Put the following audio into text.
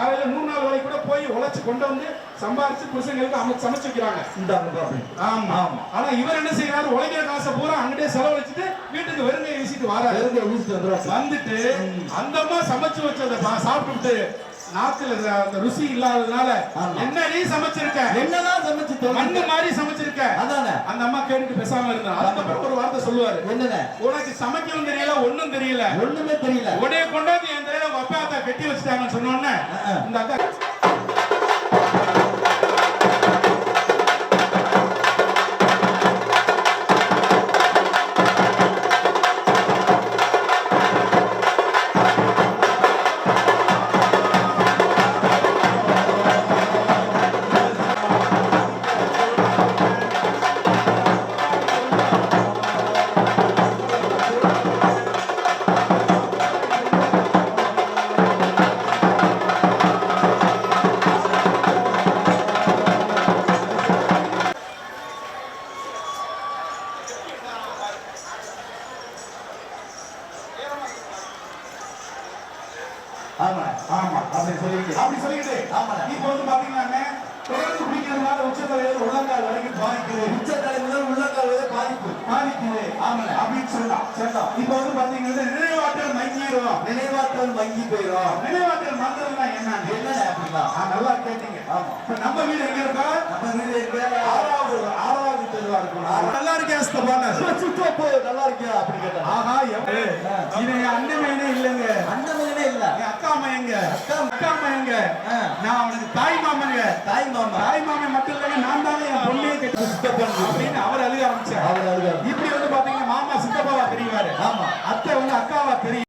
உழைச்சு கொண்டு வந்து சம்பாரிச்சு புருஷங்களுக்கு அவங்க சமைச்சு வைக்கிறாங்க. இந்தாங்க பாப்பி ஆமா. ஆமா. ஆனா இவர் என்ன செய்யறாரு உழைக்கிற காசை பூரா அங்கிட்டே செலவழிச்சிட்டு வீட்டுக்கு வெறுங்கையை வீசிட்டு வராரு. வெறுங்க வீசிட்டு வந்துடுவாங்க வந்துட்டு அந்த அம்மா சமைச்சு வச்சதை சாப்பிட்டுட்டு நாக்குல இந்த- அந்த ருசி இல்லாததுனால. என்ன நீ சமைச்சிருக்க? என்னதான் சமைச்சு மண்ணு மாதிரி சமைச்சிருக்க. அதானே. அந்த அம்மா கேட்டுட்டு பேசாம இருந்தா. அதுக்கப்புறம் ஒரு வார்த்தை சொல்லுவாரு. என்னண்ணே உனக்கு சமைக்கவும் தெரியல ஒண்ணும் தெரியல. ஒண்ணுமே தெரியல. உடைய கொண்டாந்து கட்டி வச்சுட்டாங்கன்னு சொன்னோன்னே. இந்த அக்கா ஆமா ஆமா அப்படி சொல்லிட்டு அப்படி சொல்லிட்டு ஆமாண்ணே. இப்போ வந்து பாத்தீங்கன்னா தொடர்ந்து குடிக்கிறதுனால உச்சத்தலைவர் உள்ளங்கால் வரைக்கும் பாதிக்குது. உச்ச தலைமுதல் உள்ளங்கால் வரை பாதிப்பு. பாதிக்குது. ஆமாண்ணே. அப்படின்னு சொல்லலாம். சரிதான். இப்போ வந்து பாத்தீங்கன்னா நினைவாற்றல் மங்கிரும் நினைவாற்றல் வங்கி போயிடும். நினைவாற்றல் மந்திரம்னா என்னன்னு? என்னண்ணே அப்படின்னா? நல்லா கேட்டீங்க. ஆமா. இப்ப நம்ம வீடு எங்க இருக்கா? நம்ம வீடு எங்க? ஆறாவது ஆறாவது தெருவா இருக்கும். நல்லா இருக்கேன் நல்லா இருக்கியா அப்படி கேட்டா ஆஹா அண்ணன் மகனே இல்லைங்க அந்த மகனே இல்ல என் அக்கா மயங்க அக்கா அக்கா மயங்க. நான் அவனுக்கு தாய் மாமனுங்க. தாய் மாமா. தாய் மாமன் மட்டும் இல்லைங்க நான் தானே என் பொண்ணையே கட்டி